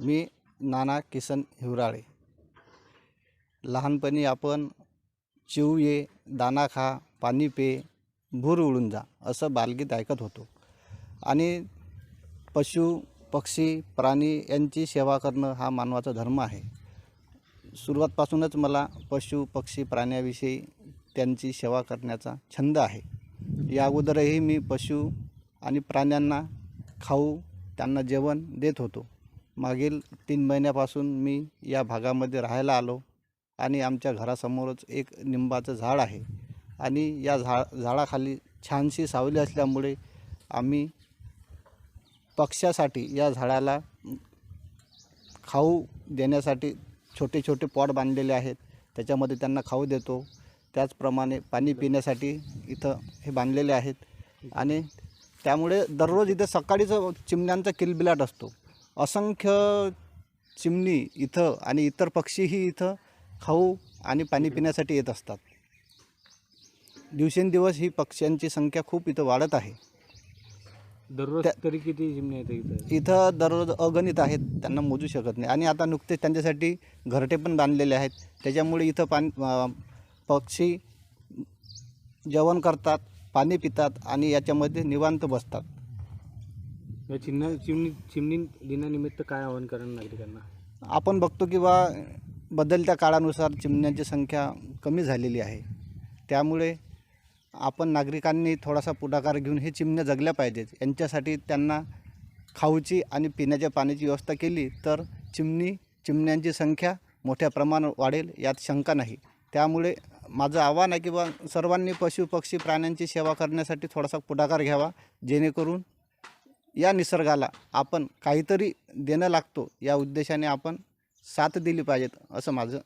मी नाना किसन हिवराळे. लहानपणी आपण चिव ये दाना खा पाणी पे भूर उडून जा असं बालगीत ऐकत होतो. आणि पशु पक्षी प्राणी यांची सेवा करणं हा मानवाचा धर्म आहे. सुरुवातपासूनच मला पशु पक्षी प्राण्याविषयी त्यांची सेवा करण्याचा छंद आहे. या अगोदरही मी पशु आणि प्राण्यांना खाऊ त्यांना जेवण देत होतो. मागील तीन महिन्यापासून मी या भागामध्ये राहायला आलो आणि आमच्या घरासमोरच एक निंबाचं झाड आहे. आणि या झा झाडाखाली छानशी सावली असल्यामुळे आम्ही पक्ष्यासाठी या झाडाला खाऊ देण्यासाठी छोटे छोटे पॉट बांधलेले आहेत. त्याच्यामध्ये त्यांना खाऊ देतो. त्याचप्रमाणे पाणी पिण्यासाठी इथं हे बांधलेले आहेत. आणि त्यामुळे दररोज इथं सकाळीच चिमण्यांचा किलबिलाट असतो. असंख्य चिमणी इथं आणि इतर पक्षीही इथं खाऊ आणि पाणी पिण्यासाठी येत असतात. दिवसेंदिवस ही पक्ष्यांची संख्या खूप इथं वाढत आहे. दररोज त्या- तरी किती चिमण्या येतात इथं? इथं दररोज अगणित आहेत त्यांना मोजू शकत नाही. आणि आता नुकतेच त्यांच्यासाठी घरटे पण बांधलेले आहेत. त्याच्यामुळे इथं पाणी अं, पक्षी जेवण करतात पाणी पितात आणि याच्यामध्ये निवांत बसतात. या चिमण्या चिमणी चिमणी दिनानिमित्त काय आवाहन करणार नागरिकांना? आपण बघतो की बा बदलत्या काळानुसार चिमण्यांची संख्या कमी झालेली आहे. त्यामुळे आपण नागरिकांनी थोडासा पुढाकार घेऊन हे चिमण्या जगल्या पाहिजेत. यांच्यासाठी त्यांना खाऊची आणि पिण्याच्या पाण्याची व्यवस्था केली तर चिमणी चिमण्यांची संख्या मोठ्या प्रमाणात वाढेल यात शंका नाही. त्यामुळे माझं आव्हान आहे की बा सर्वांनी पशु पक्षी प्राण्यांची सेवा करण्यासाठी थोडासा पुढाकार घ्यावा जेणेकरून या निसर्गाला आपण काहीतरी देणं लागतो या उद्देशाने आपण साथ दिली पाहिजेत असं माझं